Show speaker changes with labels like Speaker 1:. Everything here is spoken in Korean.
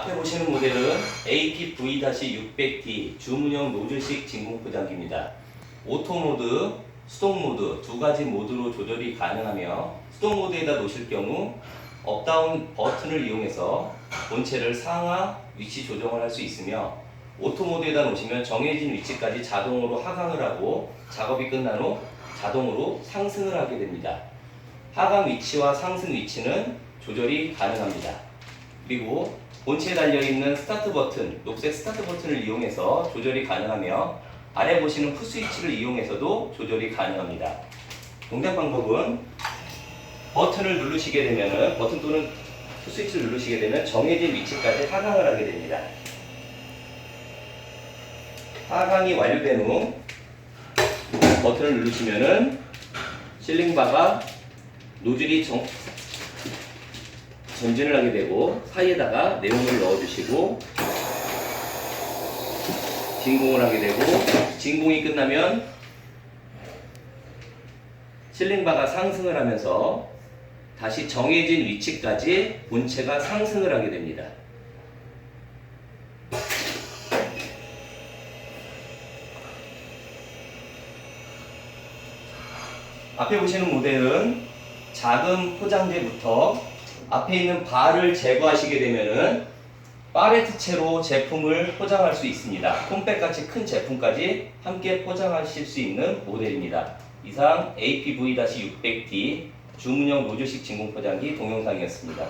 Speaker 1: 앞에 보시는 모델은 APV-600D 주문형 노즐식 진공 포장기입니다. 오토 모드, 수동 모드 두 가지 모드로 조절이 가능하며 수동 모드에다 놓으실 경우 업다운 버튼을 이용해서 본체를 상하 위치 조정을 할 수 있으며 오토 모드에다 놓으시면 정해진 위치까지 자동으로 하강을 하고 작업이 끝난 후 자동으로 상승을 하게 됩니다. 하강 위치와 상승 위치는 조절이 가능합니다. 그리고 본체에 달려있는 스타트 버튼, 녹색 스타트 버튼을 이용해서 조절이 가능하며 아래 보시는 푸스위치를 이용해서도 조절이 가능합니다. 동작 방법은 버튼을 누르시게 되면 버튼 또는 푸스위치를 누르시게 되면 정해진 위치까지 하강을 하게 됩니다. 하강이 완료된 후 버튼을 누르시면은 실링바가 노즐이 정, 전진을 하게 되고 사이에다가 네온을 넣어주시고 진공을 하게 되고 진공이 끝나면 실링바가 상승을 하면서 다시 정해진 위치까지 본체가 상승을 하게 됩니다. 앞에 보시는 모델은 작은 포장재부터 앞에 있는 발을 제거하시게 되면은 파레트체로 제품을 포장할 수 있습니다. 홈백같이 큰 제품까지 함께 포장하실 수 있는 모델입니다. 이상 APV-600D 주문형 노즐식 진공 포장기 동영상이었습니다.